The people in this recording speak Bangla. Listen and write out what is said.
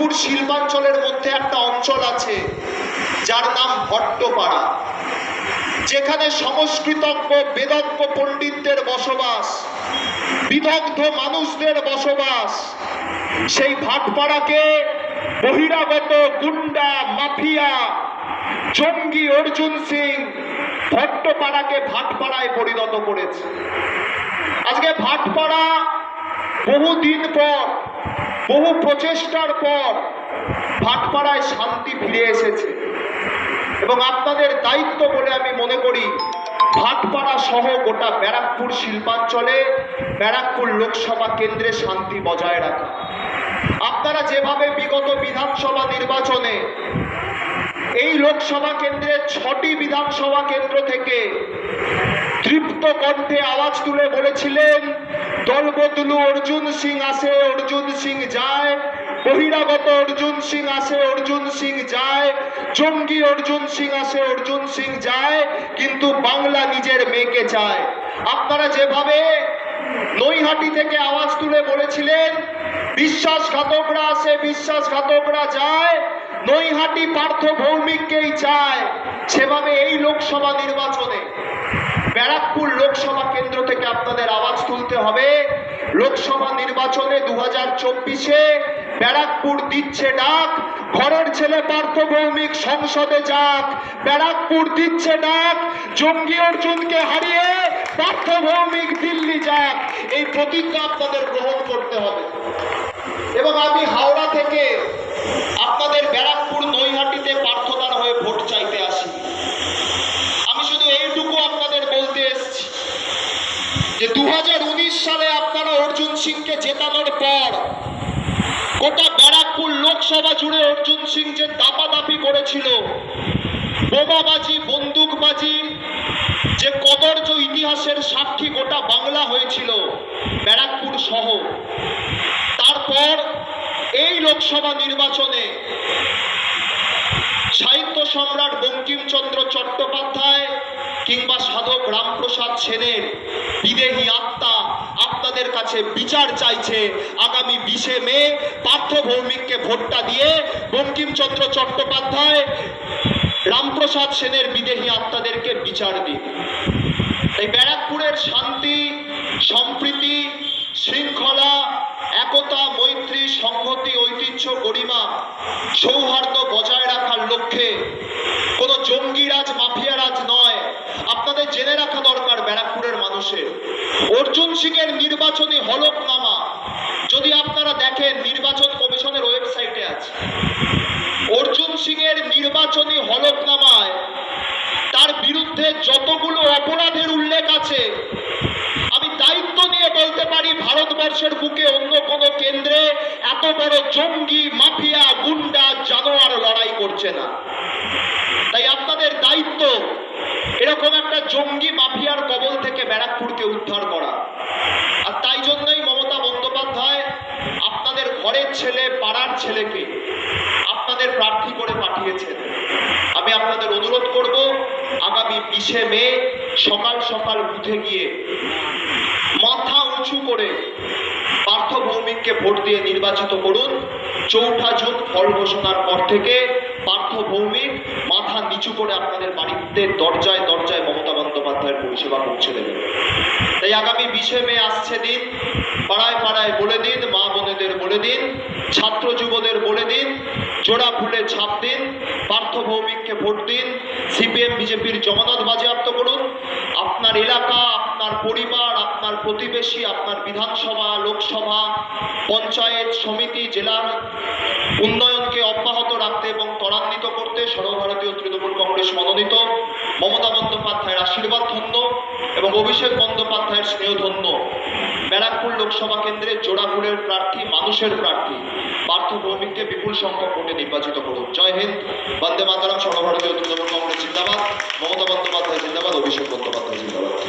ব্যারাকপুর শিল্পাঞ্চলের মধ্যে একটা অঞ্চল আছে, যার নাম ভট্টপাড়া। যেখানে সংস্কৃতজ্ঞ, বেদজ্ঞ পণ্ডিতদের বসবাস, বিদগ্ধ মানুষদের বসবাস। সেই ভাটপাড়াকে বহিরাগত গুন্ডা, মাফিয়া, জঙ্গি অর্জুন সিং ভট্টপাড়াকে ভাটপাড়ায় পরিণত করেছে। আজকে ভাটপাড়া বহুদিন পর বহু প্রচেষ্টার পর ভাটপাড়ায় শান্তি ফিরে এসেছে। এবং আপনাদের দায়িত্ব বলে আমি মনে করি, ভাটপাড়া সহ গোটা ব্যারাকপুর শিল্পাঞ্চলে ব্যারাকপুর লোকসভা কেন্দ্রে শান্তি বজায় রাখা। আপনারা যেভাবে বিগত বিধানসভা নির্বাচনে এই লোকসভা কেন্দ্রের ছটি বিধানসভা কেন্দ্র থেকে তৃপ্ত কণ্ঠে আওয়াজ তুলে বলেছিলেন দলবদলু অর্জুন সিং আসে, অর্জুন সিং যায়। বহিরাগত অর্জুন সিং আসে, অর্জুন সিং যায়। জঙ্গি অর্জুন সিং আসে, অর্জুন সিং যায়, কিন্তু বাংলা নিজের মেয়েকে চায়। আপনারা যেভাবে নৈহাটি থেকে আওয়াজ তুলে বলেছিলেন, বিশ্বাসঘাতকরা আসে, বিশ্বাসঘাতকরা যায়, নৈহাটি পার্থ ভৌমিককেই চায়। সেভাবে এই লোকসভা নির্বাচনে ব্যারাকপুর লোকসভা কেন্দ্র থেকে আপনাদের আওয়াজ তুলতে হবে। লোকসভা নির্বাচনে দু হাজার চব্বিশে ব্যারাকপুর দিচ্ছে ডাক। ঘরের ছেলে পার্থ ভৌমিক সংসদে যাক। ব্যারাকপুর দিচ্ছে ডাক। জঙ্গি অর্জুনকে হারিয়ে পার্থ ভৌমিক দিল্লি যাক। এই প্রতিজ্ঞা আপনাদের গ্রহণ করতে হবে। এবং আমি হাওড়া থেকে আপনাদের ব্যারাকপুর নৈহাটিতে প্রার্থনার হয়ে ভোট চাইতে আসি আমি শুধু এইটুকু আপনাদের বলতে এসেছি যে দু হাজার উনিশ সালে আপনারা অর্জুন সিংকে জেতানোর পর গোটা ব্যারাকপুর লোকসভা জুড়ে অর্জুন সিং যে দাপাদাপি করেছিল, বোমাবাজি, বন্দুকবাজি, যে কদর্য ইতিহাসের সাক্ষী গোটা বাংলা হয়েছিল ব্যারাকপুর সহ। তারপর এই লোকসভা নির্বাচনে সাহিত্য সম্রাট বঙ্কিমচন্দ্র চট্টোপাধ্যায় কিংবা সাধক রামপ্রসাদ সেনের বিদেহী আত্মা আপনাদের কাছে বিচার চাইছে আগামী বিশে মে পার্থ ভৌমিককে ভোটটা দিয়ে বঙ্কিমচন্দ্র চট্টোপাধ্যায় রামপ্রসাদ সেনের বিদেহী আত্মাদেরকে বিচার দিন। এই ব্যারাকপুরের শান্তি, সম্প্রীতি, শৃঙ্খলা, একতা, মৈত্রী, সংহতি, ঐতিহ্য, গরিমা, সৌহার্দ্য বজায় রাখার লক্ষ্যে কোনো জঙ্গিরাজ মাফিয়ারাজ নয় আপনাদের জেনে রাখা দরকার ব্যারাকপুরের মানুষের অর্জুন সিং এর নির্বাচনী হলফনামা, যদি আপনারা দেখেন নির্বাচন কমিশনের ওয়েবসাইটে আছে, অর্জুন সিং এর নির্বাচনী হলফনামায় তার বিরুদ্ধে যতগুলো অপরাধের উল্লেখ আছে, আমি দায়িত্ব নিয়ে বলতে পারি ভারতবর্ষের বুকে অন্য কোনো কেন্দ্রে এত বড় জঙ্গি, মাফিয়া, গুন্ডা, জানোয়ার লড়াই করছে না। তাই আপনাদের দায়িত্ব এরকম একটা জঙ্গি মাফিয়ার কবল থেকে ব্যারাকপুরকে উদ্ধার করা। আর তাই জন্যই মমতা বন্দ্যোপাধ্যায় আপনাদের ঘরের ছেলে, পাড়ার ছেলেকে আপনাদের প্রার্থী করে পাঠিয়েছেন। আমি আপনাদের অনুরোধ করব, আগামী বিশে মে সকাল সকাল উঠে গিয়ে মাথা উঁচু করে পার্থ ভৌমিককে ভোট দিয়ে নির্বাচিত করুন। চৌঠা জুন ফল ঘোষণার পর থেকে পার্থ ভৌমিক নিচু করে আপনাদের বাড়িতে দরজায় দরজায় মমতা বন্দ্যোপাধ্যায়ের পরিষেবা পৌঁছে দেবেন তাই আগামী বিশে মে আসছে দিন, পাড়ায় পাড়ায় বলে দিন, মা বোনেদের বলে দিন, ছাত্র যুবদের বলে দিন, জোড়া ফুলে ছাপ দিন, পার্থ ভৌমিককে ভোট দিন, সিপিএম, বিজেপির জমানত বাজেয়াপ্ত করুন। আপনার এলাকা, আপনার পরিবার, আপনার প্রতিবেশী, আপনার বিধানসভা, লোকসভা পঞ্চায়েত সমিতি, জেলার উন্নয়নকে অব্যাহত রাখতে এবং ত্বরান্বিত করতে সর্বভারতীয় তৃণমূল কংগ্রেস মনোনীত মমতা বন্দ্যোপাধ্যায়ের আশীর্বাদ ধন্য এবং অভিষেক বন্দ্যোপাধ্যায়ের স্নেহ ধন্য। ব্যারাকপুর লোকসভা কেন্দ্রে জোড়াফুলের প্রার্থী, মানুষের প্রার্থী পার্থ ভৌমিককে বিপুল সংখ্যক ভোটে নির্বাচিত করুন। জয় হিন্দ, বন্দে মাতারাম, সর্বভারতীয় তৃণমূল কংগ্রেস জিন্দাবাদ, মমতা বন্দ্যোপাধ্যায় জিন্দাবাদ, অভিষেক বন্দ্যোপাধ্যায় জিন্দাবাদ।